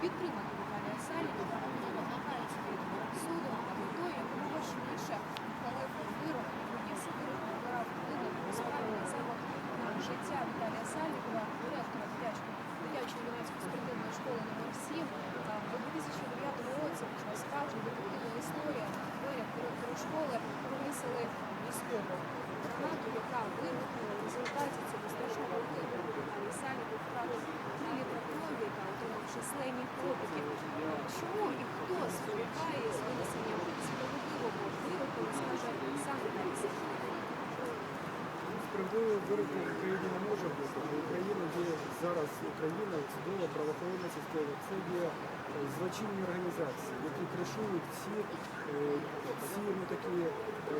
підтримати Справедливого вироку Україні не може бути. В Україні є зараз Україна, чудова правоохоронна система. Це є е, злочинні організації, які кришують всі, е, всі ну, такі е,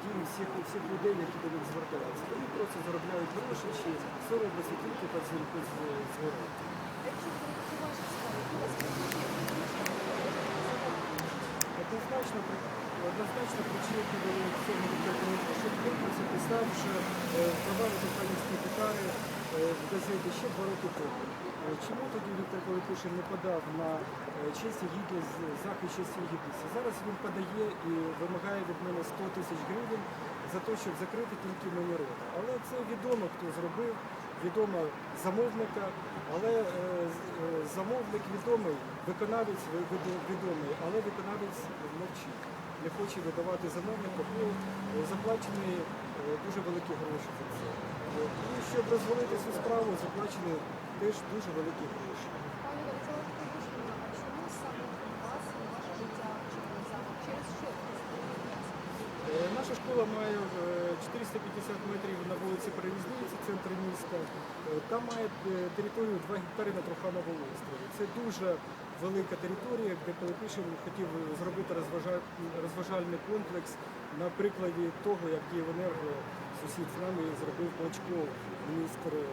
дії всіх, всіх людей, які до них звертаються. Вони просто заробляють гроші, чи все робиться тільки згори. Справи, то вас Однозначно, однозначно причинки були в цьому конкретному що писав, що е, продали українські гітари е, в газеті ще два роки тому. Е, Чому тоді Віктор Пилипишин не подав на честь і гідність, захист честі і гідності? Зараз він подає і вимагає від мене 100 тисяч гривень за те, щоб закрити тільки мені рота. Але це відомо, хто зробив, відомо замовника, але замовник відомий, виконавець відомий, але виконавець мовчить. Не хоче видавати замовника, бо е, заплачені е, дуже великі гроші за це. Е, І щоб розвалити цю справу, заплачені теж дуже великі гроші. Пане а чому саме вас і ваше життя? Через що? Е, Наша школа має е, 450 метрів на вулиці Перевізниці, центр міста. Е, Там має е, територію 2 гектари на Трухановому острові. Це дуже велика територія, де Пилипишин хотів зробити розважальний комплекс на прикладі того, як Київенерго сусід з нами зробив Клочко, міністр е,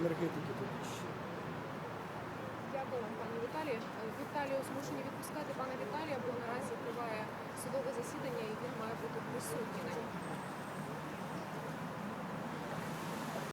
енергетики ще. Дякую вам, пане Віталію. Віталію змушені відпускати пана Віталія, бо наразі триває судове засідання і він має бути